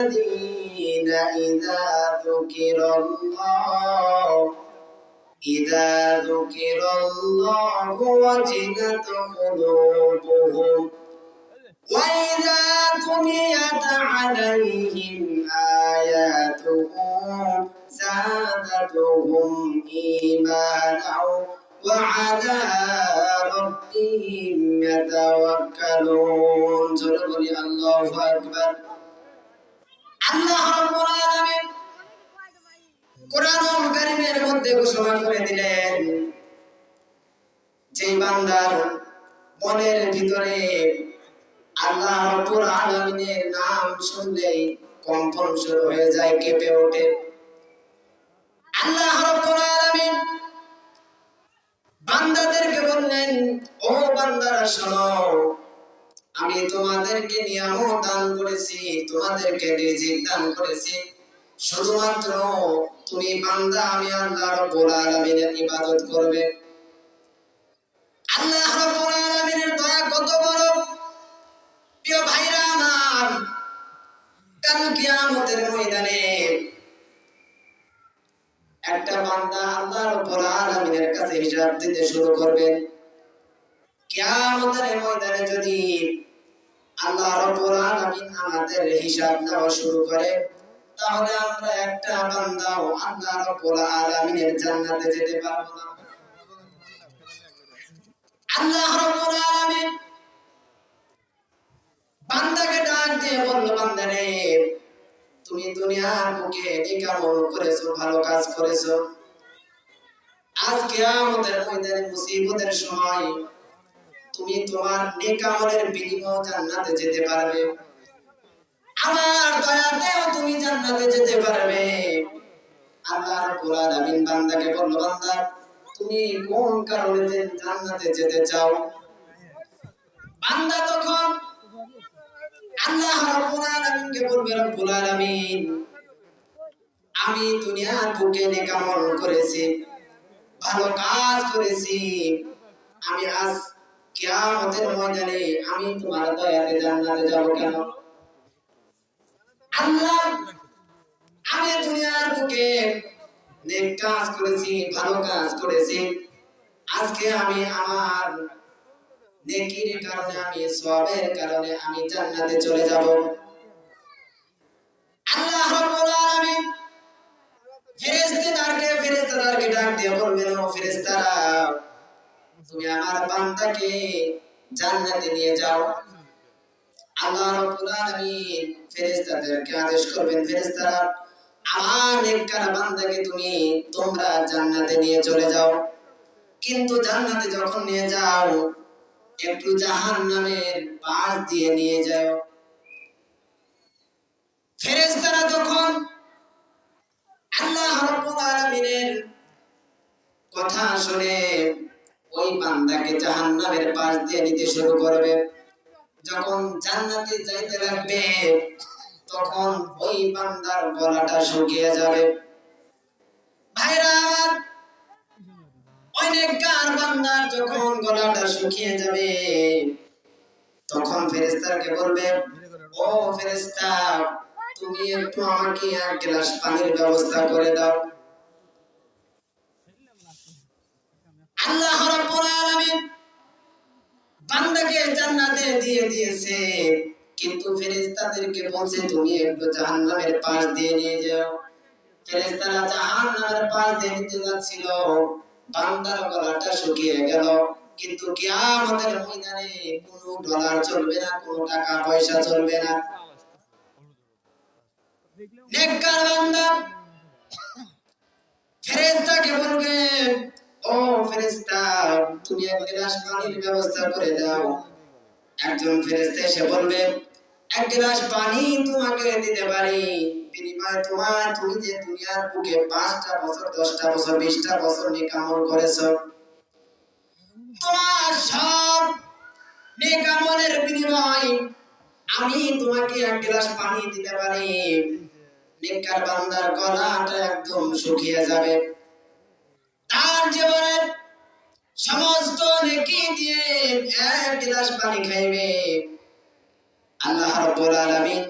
الذين إذا ذكر الله. إذا ذكر الله وجلت قلوبهم. وإذا تليت عليهم آياته زادتهم إيمانا وعلى ربهم يتوكلون. الله أكبر. আল্লাহ রাব্বুল আলামিন কোরআনুল কারীমের মধ্যে ঘোষণা করে দিলেন যে বান্দার মনের ভিতরে আল্লাহ রাব্বুল আলামিনের নাম শুনলেই কম্পন শুরু হয়ে যায়, কেঁপে ওঠে। আল্লাহ রাব্বুল আলামিন বান্দাদেরকে বললেন, ও বান্দারা শোনো আমি তোমাদেরকে নিয়ামত দান করেছি, তোমাদেরকে রিজিক দান করেছি। শুধুমাত্র তুমি বান্দা, আমি আল্লাহ রাব্বুল আলামিনের ইবাদত করবে। আল্লাহ রাব্বুল আলামিনের দয়া কত বড়? প্রিয় ভাইরা আমার, কাল কিয়ামতের ময়দানে একটা বান্দা আল্লাহ রাব্বুল আলামিনের কাছে হিসাব দিতে শুরু করবে। কিয়ামতের ময়দানে যদি আল্লাহ আমাদের হিসাব নেওয়া শুরু করে। তাহলে আমরা একটা বান্দাও আল্লাহ রাব্বুল আলামিনের জান্নাতে যেতে পারব না। আল্লাহ তুমি নিকামল করেছ, ভালো কাজ করেছ। সময় তুমি তোমার নেকামলের বিনিময় জান্নাতে যেতে পারবে। আমার দয়াতেও তুমি জান্নাতে যেতে পারবে। আল্লাহ রাব্বুল আলামিন বান্দাকে বলল, বান্দা, তুমি কোন কারণে জান্নাতে যেতে চাও? বান্দা তখন আল্লাহ রাব্বুল আলামিনকে বলবে, রব্বুল আলামিন, আমি দুনিয়ার বুকে নেকামল করেছি, ভালো কাজ করেছি। আমি আজ কিয়ামতের ময়দানে আমি তোমার দয়াতে জান্নাতে যাব কেন? আল্লাহ, আমি দুনিয়ার বুকে নেক কাজ করেছি, ভালো কাজ করেছি। আজকে আমি আমার নেকির কারণে, আমি সবের কারণে আমি জান্নাতে চলে যাব। তুমি আমার বান্দাকে জান্নাতে নিয়ে যাও। আল্লাহ রাব্বুল আলামিন ফেরেশতাদেরকে আদেশ করবেন, ফেরেশতারা, আমার নেককার বান্দাকে তুমি তোমরা জান্নাতে নিয়ে চলে যাও। কিন্তু জান্নাতে যখন নিয়ে যাও, একটু জাহান্নামের পাশ দিয়ে নিয়ে যাও। ফেরেশতারা তখন আল্লাহ রাব্বুল আলামিনের কথা শুনে ওই বান্দাকে জাহান্নামের পাশ দিয়ে নিতে শুরু করবে, যখন জান্নাতে যাইতে লাগবে, তখন ওই বান্দার গলাটা শুকিয়ে যাবে। ব্যবস্থা করে দাও আল্লাহ রাব্বুল আলামিন বান্দাকে জান্নাতে দিয়ে দিয়েছে। কিন্তু ফেরেশতাদেরকে বলছে, তুমি একটু জাহান্নামের পাশ দিয়ে নিয়ে যাও। ফেরেশতারা জাহান্নামের পাশ দিয়ে নিতে যাচ্ছিল। বান্দার গলাটা শুকিয়ে গেল। কিন্তু কিয়ামতের ময়দানে কোনো ডলার চলবে না, কোনো টাকা পয়সা চলবে না। নেককার বান্দা ফেরেশতাকে বলবে ও ফেরেশতা তুমি গ্লাস পানির ব্যবস্থা করে দাও। একজন এসে এক গ্লাস পানি তোমাকে দিতে পারি। তোমার বিনিময় আমি তোমাকে এক গ্লাস পানি দিতে পারি। বান্দার গলাটা একদম শুকিয়ে যাবে। তার জীবনের সমস্ত নেকি দিয়ে এক গ্লাস পানি খাইবে। আল্লাহ রাব্বুল আলামিন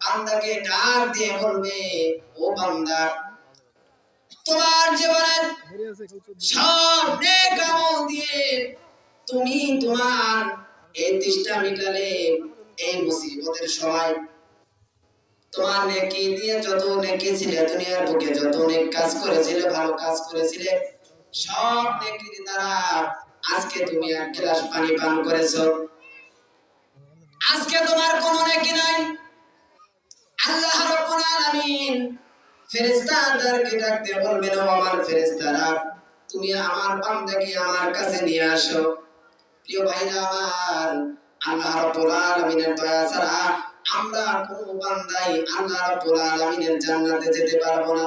বান্দাকে ডাক দিয়ে বলবে, ও বান্দা, তোমার জীবনের সব নেক আমল দিয়ে তুমি তোমার এই তৃষ্ণা মিটালে এই মুসিবতের সময়। তোমার নেকি দিয়ে যত নেকি ছিলে দুনিয়ার বুকে, যত অনেক কাজ করেছিলে, ভালো কাজ করেছিলে সব নেকির দ্বারা আজকে তুমি এক গ্লাস পানি পান করেছ। আজকে তোমার কোনো নেকি নাই। আল্লাহ রাব্বুল আলামিন ফেরেশতাদেরকে ডাকতে বলবেন, ও আমার ফেরেশতারা, তুমি আমার বান্দাকে আমার কাছে নিয়ে আসো। প্রিয় ভাইরা আমার, আল্লাহ রাব্বুল আলামিনের দয়া ছাড়া আমরা কোন বান্দাই আল্লাহ রাব্বুল আলামিনের জান্নাতে যেতে পারব না।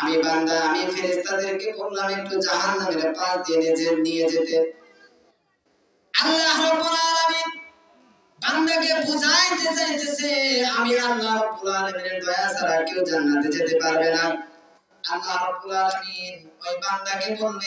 আমি বান্দা, আমি ফেরেস্তাদেরকে বললাম, একটু জাহান্নামের পাশ দিয়ে নিয়ে যেতে। আল্লাহ রব্বুল আলামিন বান্দাকে বুঝাইতে চাইতেছে, আমি আল্লাহ রব্বুল আলামিনের দয়া ছাড়া কেউ জান্নাতে যেতে পারবে না। আল্লাহ রব্বুল আলামিন ওই বান্দাকে বলবে